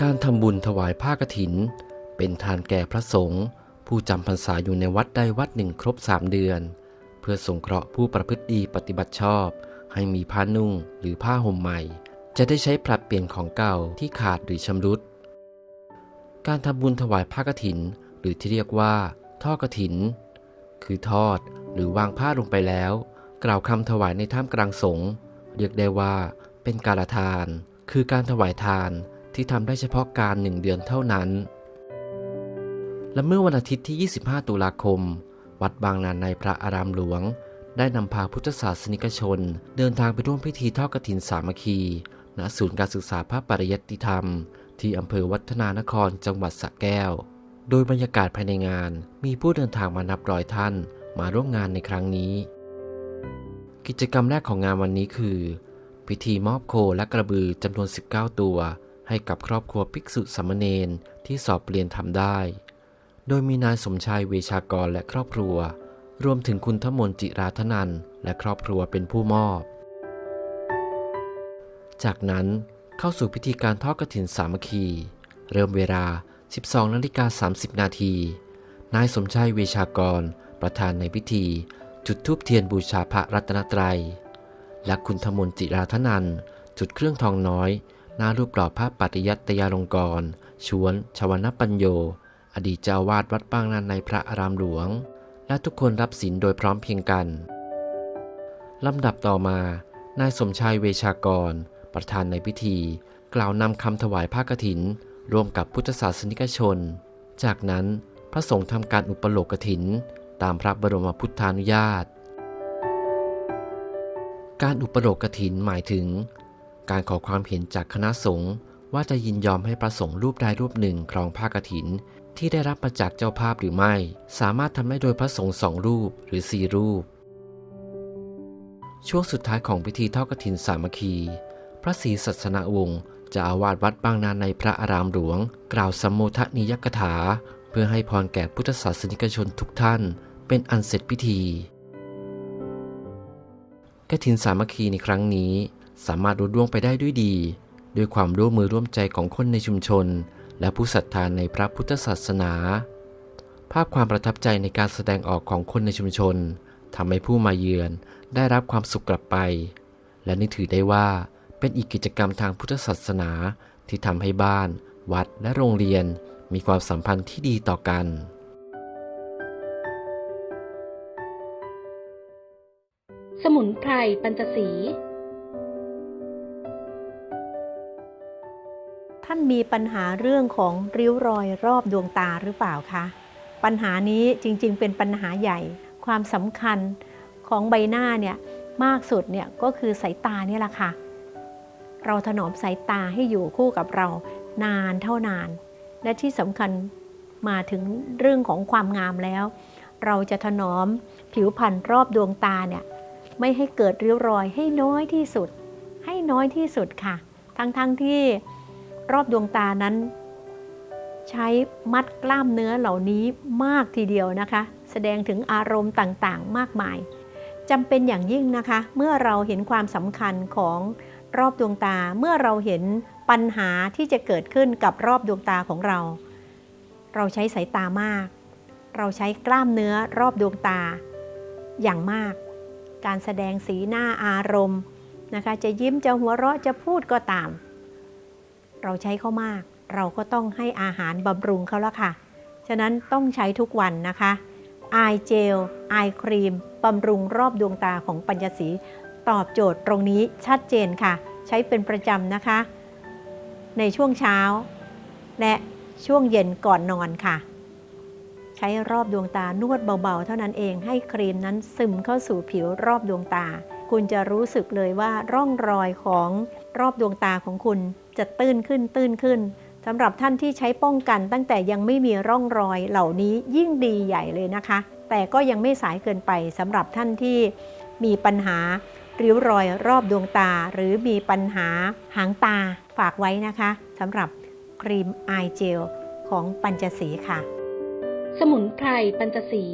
การทำบุญถวายผ้ากฐิน เป็นทานแก่พระสงฆ์ผู้จำพรรษาอยู่ในวัดใดวัดหนึ่งครบสามเดือน เพื่อสงเคราะห์ผู้ประพฤติดีปฏิบัติชอบ ให้มีผ้านุ่งหรือผ้าห่มใหม่ จะได้ใช้ผลัดเปลี่ยนของเก่าที่ขาดหรือชำรุด การทำบุญถวายผ้ากฐิน หรือที่เรียกว่าทอดกฐิน คือทอดหรือวางผ้าลงไปแล้ว กล่าวคำถวายในท่ามกลางสงฆ์เรียกได้ว่า เป็นการละทาน คือการถวายทาน ที่ทำได้เฉพาะการหนึ่งเดือนเท่านั้น และเมื่อวันอาทิตย์ที่ 25 ตุลาคม วัดบางนาในพระอารามหลวง ได้นำพาพุทธศาสนิกชน เดินทางไปร่วมพิธีทอดกฐินสามัคคี ณ ศูนย์การศึกษาพระปริยัติธรรม ที่อำเภอวัฒนานครจังหวัดสระแก้ว โดยบรรยากาศภายในงาน มีผู้เดินทางมานับร้อยท่านมาร่วมงานในครั้งนี้ กิจกรรมแรกของงานวันนี้คือ พิธีมอบโคและกระบือจำนวน 19 ตัว ให้กับครอบครัวภิกษุสามเณรที่สอบเปลี่ยนทำได้ โดยมีนายสมชายเวชากรและครอบครัว รวมถึงคุณทมนจิราธนันและครอบครัวเป็นผู้มอบ จากนั้นเข้าสู่พิธีการทอดกฐินสามัคคี เริ่มเวลา 12นาฬิกา30 นาที นายสมชายเวชากร ประธานในพิธี จุดธูปเทียนบูชาพระรัตนตรัย และคุณธมนจิราธนันจุดเครื่องทองน้อย หน้ารูปหล่อพระปฏิยัตยาลงกร ชวน ชวนปัญโย อดีตเจ้าวาดวัดบางนานในพระอารามหลวง และทุกคนรับศีลโดยพร้อมเพียงกัน ลำดับต่อมา นายสมชายเวชากร ประธานในพิธี กล่าวนำคำถวายผ้ากฐิน ร่วมกับพุทธศาสนิกชน จากนั้นพระสงฆ์ทำการอุปโลกฐิน ตามพระบรมพุทธานุญาต การอุปโลกฐินหมายถึง การขอความเห็นจากคณะสงฆ์ว่าจะยินยอมให้พระสงฆ์รูปใดรูปหนึ่งครองผ้ากฐิน ที่ได้รับมาจากเจ้าภาพหรือไม่ สามารถทำได้โดยพระสงฆ์สองรูปหรือสี่รูป ช่วงสุดท้ายของพิธีทอดกฐินสามัคคี พระศรีสัสนวงศ์จะอาวาสวัดบางนาในพระอารามหลวง กล่าวสัมโมทนิยกถา เพื่อให้พรแก่พุทธศาสนิกชนทุกท่าน เป็นอันเสร็จพิธีกฐินสามัคคีในครั้งนี้ สามารถรุ่ร่วงไปได้ด้วยดี ด้วยความร่วมมือร่วมใจของคนในชุมชน และผู้ศรัทธาในพระพุทธศาสนา ภาพความประทับใจในการแสดงออกของคนในชุมชนทำให้ผู้มาเยือนได้รับความสุขกลับไป และนี่ถือได้ว่าเป็นอีกกิจกรรมทางพุทธศาสนาที่ทำให้บ้าน วัดและโรงเรียน มีความสัมพันธ์ที่ดีต่อกัน สมุนไพรปัญจสี มีปัญหาเรื่องของริ้วรอยรอบดวงตาหรือเปล่าคะ ปัญหานี้จริงๆ เป็นปัญหาใหญ่ ความสำคัญของใบหน้าเนี่ยมากสุดเนี่ยก็คือสายตาเนี่ยแหละค่ะ เราถนอมสายตาให้อยู่คู่กับเรานานเท่านาน และที่สำคัญมาถึงเรื่องของความงามแล้ว เราจะถนอมผิวพรรณรอบดวงตาเนี่ยไม่ให้เกิดริ้วรอยให้น้อยที่สุด ให้น้อยที่สุดค่ะ ทั้งๆทที่ รอบดวงตานั้น ใช้มัดกล้ามเนื้อเหล่านี้มากทีเดียวนะคะ แสดงถึงอารมณ์ต่างๆ มากมายจำเป็นอย่างยิ่งนะคะ เมื่อเราเห็นความสำคัญของรอบดวงตาเมื่อเราเห็นปัญหาที่จะเกิดขึ้นกับรอบดวงตาของเรา เราใช้สายตามาก เราใช้กล้ามเนื้อรอบดวงตา อย่างมาก การแสดงสีหน้าอารมณ์นะคะ จะยิ้มจะหัวเราะจะพูดก็ตาม เราใช้เขามาก เราก็ต้องให้อาหารบำรุงเขาแล้วค่ะ ฉะนั้นต้องใช้ทุกวันนะคะไอเจลไอครีมบำรุงรอบดวงตาของปัญญสีตอบโจทย์ตรงนี้ชัดเจนค่ะ ใช้เป็นประจำนะคะ ในช่วงเช้า และช่วงเย็นก่อนนอนค่ะ ใช้รอบดวงตานวดเบาๆ เท่านั้นเองให้ครีมนั้นซึมเข้าสู่ผิวรอบดวงตา คุณจะรู้สึกเลยว่าร่องรอยของรอบดวงตาของคุณจะตื้นขึ้นตื้นขึ้นสำหรับท่านที่ใช้ป้องกันตั้งแต่ยังไม่มีร่องรอยเหล่านี้ยิ่งดีใหญ่เลยนะคะ แต่ก็ยังไม่สายเกินไปสำหรับท่านที่มีปัญหาริ้วรอยรอบดวงตา หรือมีปัญหาหางตาฝากไว้นะคะสำหรับครีมอายเจลของปัญจสีค่ะ สมุนไพรปัญจสี